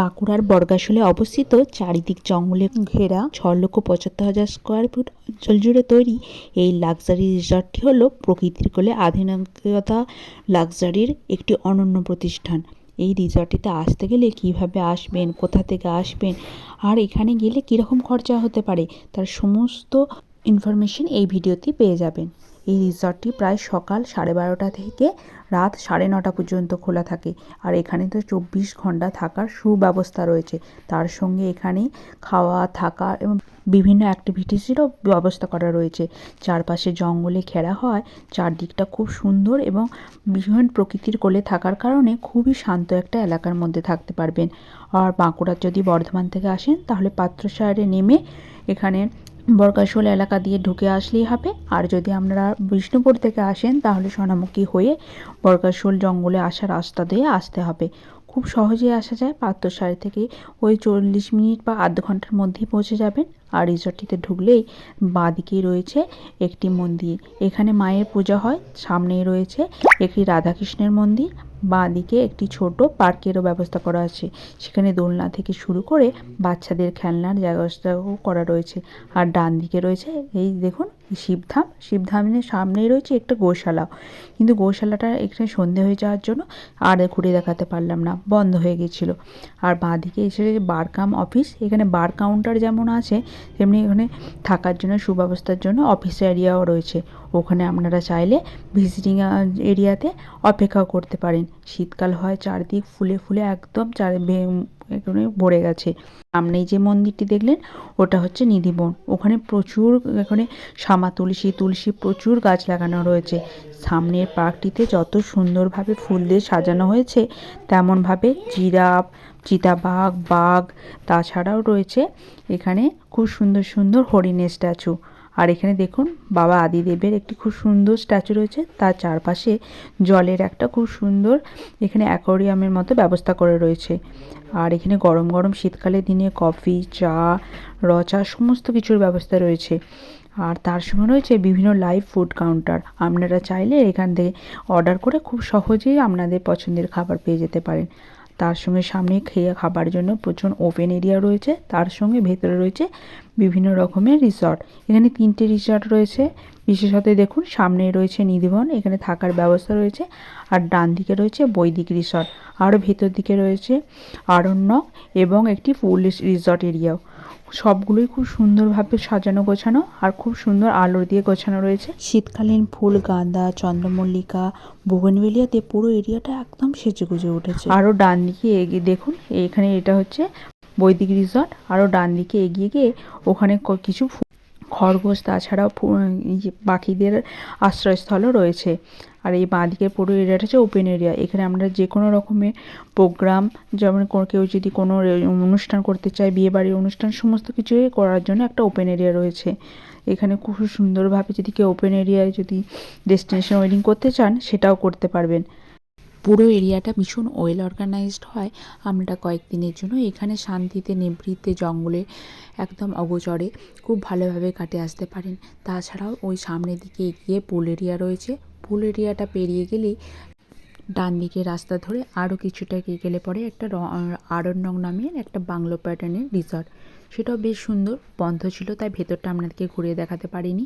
বাঁকুড়ার বর্গাসলে অবস্থিত চারিদিক জঙ্গলে ঘেরা ছ লক্ষ পঁচাত্তর হাজার স্কোয়ার ফুট অঞ্চল জুড়ে তৈরি এই লাক্সারি রিসর্টটি হল প্রকৃতির কোলে আধুনিকতা লাক্সারির একটি অনন্য প্রতিষ্ঠান। এই রিসর্টটিতে আসতে গেলে কীভাবে আসবেন, কোথা থেকে আসবেন, আর এখানে গেলে কীরকম খরচা হতে পারে, তার সমস্ত ইনফরমেশন এই ভিডিওতে পেয়ে যাবেন। এই রিসর্টটি প্রায় সকাল সাড়ে বারোটা থেকে রাত সাড়ে নটা পর্যন্ত খোলা থাকে। আর এখানে তো চব্বিশ ঘণ্টা থাকার সুব্যবস্থা রয়েছে। তার সঙ্গে এখানে খাওয়া, থাকা এবং বিভিন্ন অ্যাক্টিভিটিসেরও ব্যবস্থা করা রয়েছে। চারপাশে জঙ্গলে ঘেরা হয়, চারদিকটা খুব সুন্দর এবং ভীষণ প্রকৃতির কোলে থাকার কারণে খুবই শান্ত একটা এলাকার মধ্যে থাকতে পারবেন। আর বাঁকুড়ার যদি বর্ধমান থেকে আসেন, তাহলে পাত্রসারে নেমে এখানে বরকাশোল এলাকা দিয়ে ঢুকে আসলেই হবে। আর যদি আপনারা বিষ্ণুপুর থেকে আসেন, তাহলে সোনামুখী হয়ে বরকাশোল জঙ্গলে আসার রাস্তা দিয়ে আসতে হবে। খুব সহজেই আসা যায়। পাত্রসারি থেকে ওই চল্লিশ মিনিট বা আধ ঘণ্টার মধ্যেই পৌঁছে যাবেন। আর রিসর্টটিতে ঢুকলেই বাঁদিকেই রয়েছে একটি মন্দির। এখানে মায়ের পূজা হয়, সামনেই রয়েছে একটি রাধাকৃষ্ণের মন্দির। বাঁ দিকে একটি ছোট পার্কেরও ব্যবস্থা করা আছে। সেখানে দোলনা থেকে শুরু করে বাচ্চাদের খেলনার ব্যবস্থাও করা রয়েছে। আর ডান দিকে রয়েছে, এই দেখুন শিবধাম। শিবধামের সামনেই রয়েছে একটা গোশালা। কিন্তু গোশালাটা এখানে সন্ধে হয়ে যাওয়ার জন্য আর ঘুরে দেখাতে পারলাম না। বন্ধ হয়ে গেছিল আর বাঁ দিকে এসে বার কাম অফিস, এখানে বার কাউন্টার যেমন আছে, তেমনি এখানে থাকার জন্য, সুব্যবস্থার জন্য অফিস এরিয়াও রয়েছে। ওখানে আপনারা চাইলে ভিজিটিং এরিয়াতে অপেক্ষা করতে পারেন। শীতকাল হয়, চারদিক ফুলে ফুলে একদম চার ভরে গেছে। সামনেই যে মন্দিরটি দেখলেন, ওটা হচ্ছে নিধিবন। ওখানে প্রচুর এখানে শ্যামা তুলসী তুলসী প্রচুর গাছ লাগানো রয়েছে। সামনের পার্কটিতে যত সুন্দরভাবে ফুল দিয়ে সাজানো হয়েছে, তেমনভাবে জিরাফ, চিতাবাঘ, বাঘ, তাছাড়াও রয়েছে এখানে খুব সুন্দর সুন্দর হরিণের স্ট্যাচু। আর এখানে দেখুন, বাবা আদিদেবের একটি খুব সুন্দর স্ট্যাচু রয়েছে। তার চারপাশে জলের একটা খুব সুন্দর এখানে অ্যাকোরিয়ামের মতো ব্যবস্থা করে রয়েছে। আর এখানে গরম গরম শীতকালের দিনে কফি, চা, রচা সমস্ত কিছুর ব্যবস্থা রয়েছে। আর তার সঙ্গে রয়েছে বিভিন্ন লাইভ ফুড কাউন্টার আপনারা চাইলে এখান থেকে অর্ডার করে খুব সহজেই আপনাদের পছন্দের খাবার পেয়ে যেতে পারেন। তার সঙ্গে সামনে খেয়ে খাবার জন্য প্রচুর ওপেন এরিয়া রয়েছে। তার সঙ্গে ভেতরে রয়েছে বিভিন্ন রকমের রিসর্ট এখানে তিনটে রিসর্ট রয়েছে। বিশেষত দেখুন সামনে রয়েছে নিধিবন এখানে থাকার ব্যবস্থা রয়েছে। আর ডান দিকে রয়েছে বৈদিক রিসর্ট আরও ভেতর দিকে রয়েছে আরণ্যক এবং একটি ফুল রিসর্ট এরিয়াও সবগুলোই খুব সুন্দরভাবে সাজানো গোছানো আর খুব সুন্দর আলোর দিয়ে গোছানো রয়েছে। শীতকালীন ফুল গাঁদা চন্দ্রমল্লিকা বোগনভেলিয়াতে পুরো এরিয়াটা একদম সেজে গুজে উঠেছে। আরও ডান দিকে এগিয়ে দেখুন এখানে এটা হচ্ছে বৈদিক রিসর্ট আরও ডান দিকে এগিয়ে গিয়ে ওখানে কিছু খরগোশ, তাছাড়াও পাখিদের আশ্রয়স্থলও রয়েছে। আর এই বাঁদিকের পুরো এরিয়াটা হচ্ছে ওপেন এরিয়া এখানে আমরা যে কোনো রকমের প্রোগ্রাম যেমন কেউ যদি কোনো অনুষ্ঠান করতে চায় বিয়েবাড়ির অনুষ্ঠান, সমস্ত কিছুই করার জন্য একটা ওপেন এরিয়া রয়েছে। এখানে খুব সুন্দরভাবে যদি কেউ ওপেন এরিয়ায় যদি ডেস্টিনেশন ওয়েডিং করতে চান, সেটাও করতে পারবেন। পুরো এরিয়াটা ভীষণ ওয়েল অর্গানাইজড হয়। আমরা কয়েকদিনের জন্য এখানে শান্তিতে, নিভৃতে, জঙ্গলে একদম অগোচরে খুব ভালোভাবে কাটে আসতে পারেন। তাছাড়াও ওই সামনের দিকে এগিয়ে পুল এরিয়া রয়েছে। পুল এরিয়াটা পেরিয়ে গেলেই ডান দিকে রাস্তা ধরে আরও কিছুটা এগিয়ে গেলে পরে একটা আরণ্যক নামের একটা বাংলো প্যাটার্নের রিসর্ট সেটাও বেশ সুন্দর, বন্ধ ছিল, তাই ভেতরটা আপনাদেরকে ঘুরিয়ে দেখাতে পারিনি।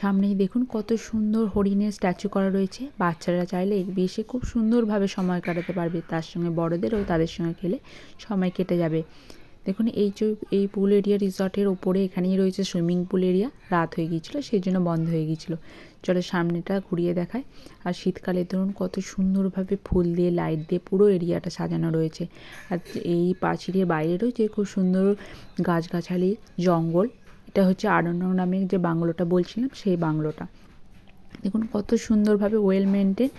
সামনেই দেখুন কত সুন্দর হরিণের স্ট্যাচু করা রয়েছে। বাচ্চারা চাইলে এসে খুব সুন্দরভাবে সময় কাটাতে পারবে তার সঙ্গে বড়দেরও তাদের সঙ্গে খেলে সময় কেটে যাবে। দেখুন এই যে এই পুল এরিয়া রিসর্টের ওপরে এখানেই রয়েছে সুইমিং পুল এরিয়া রাত হয়ে গিয়েছিল, সেই জন্য বন্ধ হয়ে গিয়েছিল। চলো সামনেটা ঘুরিয়ে দেখায় আর শীতকালে ধরুন কত সুন্দরভাবে ফুল দিয়ে লাইট দিয়ে পুরো এরিয়াটা সাজানো রয়েছে। আর এই পাঁচিলের বাইরে রয়েছে খুব সুন্দর গাছগাছালি, জঙ্গল। এটা হচ্ছে আরণ্য নামে যে বাংলোটা বলছিলাম, সেই বাংলোটা। দেখুন কত সুন্দরভাবে ওয়েল মেনটেন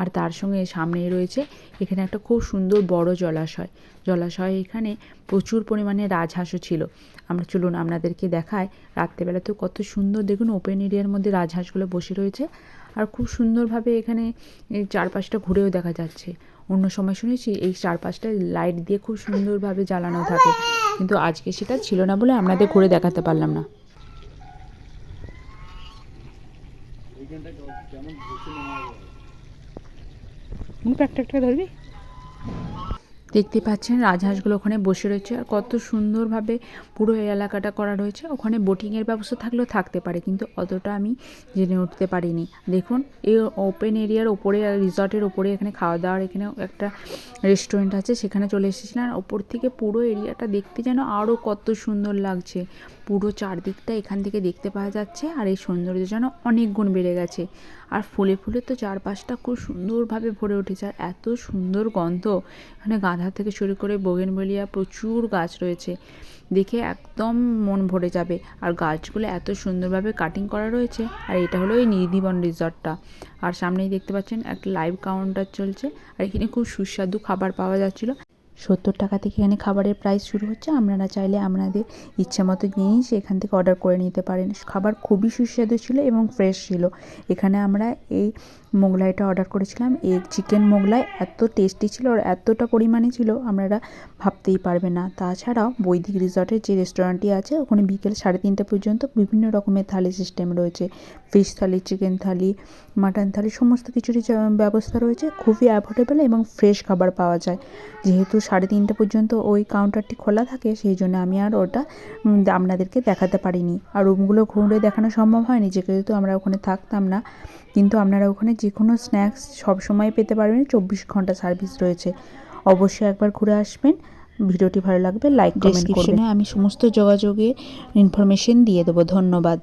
আর তার সঙ্গে সামনেই রয়েছে এখানে একটা খুব সুন্দর বড় জলাশয়। জলাশয় এখানে প্রচুর পরিমাণে রাজহাঁসও ছিল। আমরা চলুন আপনাদেরকে দেখায় রাত্রেবেলাতেও কত সুন্দর, দেখুন ওপেন এরিয়ার মধ্যে রাজহাঁসগুলো বসে রয়েছে। আর খুব সুন্দরভাবে এখানে চারপাশটা ঘুরেও দেখা যাচ্ছে। অন্য সময় শুনেছি এই চার পাঁচটা লাইট দিয়ে খুব সুন্দরভাবে জ্বালানো থাকে। কিন্তু আজকে সেটা ছিল না বলে আপনাদের ঘুরে দেখাতে পারলাম না। একটা একটা ধরবি? দেখতে পাচ্ছেন রাজহাঁসগুলো ওখানে বসে রয়েছে আর কত সুন্দরভাবে পুরো এই এলাকাটা করা রয়েছে। ওখানে বোটিংয়ের ব্যবস্থা থাকলেও থাকতে পারে, কিন্তু অতটা আমি জেনে উঠতে পারিনি। দেখুন, এই ওপেন এরিয়ার ওপরে রিসর্টের ওপরে এখানে খাওয়া দাওয়ার এখানে একটা রেস্টুরেন্ট আছে, সেখানে চলে এসেছিলাম আর ওপর থেকে পুরো এরিয়াটা দেখতে যেন আরও কত সুন্দর লাগছে। পুরো চারদিকটা এখান থেকে দেখতে পাওয়া যাচ্ছে আর এই সৌন্দর্য যেন অনেক গুণ বেড়ে গেছে। আর ফুলে ফুলে তো চারপাশটা খুব সুন্দরভাবে ভরে উঠেছে আর এত সুন্দর গন্ধ। এখানে গাঁদা থেকে শুরু করে বগেন বোগেনবেলিয়া প্রচুর গাছ রয়েছে। দেখে একদম মন ভরে যাবে। আর গাছগুলো এত সুন্দরভাবে কাটিং করা রয়েছে আর এটা হলো এই নিধিবন রিসর্টটা। আর সামনেই দেখতে পাচ্ছেন একটা লাইভ কাউন্টার চলছে। আর এখানে খুব সুস্বাদু খাবার পাওয়া যাচ্ছিল। সত্তর টাকা থেকে এখানে খাবারের প্রাইস শুরু হচ্ছে। আপনারা চাইলে আপনাদের ইচ্ছে মতো জিনিস এখান থেকে অর্ডার করে নিতে পারেন। খাবার খুবই সুস্বাদু ছিল এবং ফ্রেশ ছিল। এখানে আমরা এই মোগলাইটা অর্ডার করেছিলাম। এই চিকেন মোগলাই এত টেস্টি ছিল আর এতটা পরিমাণে ছিল, আপনারা ভাবতেই পারবেন না। তাছাড়াও বৈদিক রিসর্টের যে রেস্টুরেন্টটি আছে, ওখানে বিকেল সাড়ে তিনটে পর্যন্ত বিভিন্ন রকমের থালি সিস্টেম রয়েছে। Fish thali chicken thali mutton thali, সমস্ত কিছুরই ব্যবস্থা রয়েছে। খুবই অ্যাফোর্ডেবল এবং ফ্রেশ খাবার পাওয়া যায়। যেহেতু সাড়ে তিনটে পর্যন্ত ওই কাউন্টারটি খোলা থাকে, সেই জন্য আমি আর ওটা আপনাদেরকে দেখাতে পারিনি। আর রুমগুলো ঘুরে দেখানো সম্ভব হয়নি, যেহেতু আমরা ওখানে থাকতাম না। কিন্তু আপনারা ওখানে যে কোনো স্ন্যাক্স সবসময় পেতে পারবেন চব্বিশ ঘণ্টা সার্ভিস রয়েছে। অবশ্যই একবার ঘুরে আসবেন। ভিডিওটি ভালো লাগবে লাইক কমেন্ট করবেন। আমি সমস্ত যোগাযোগে ইনফরমেশন দিয়ে দেবো। ধন্যবাদ।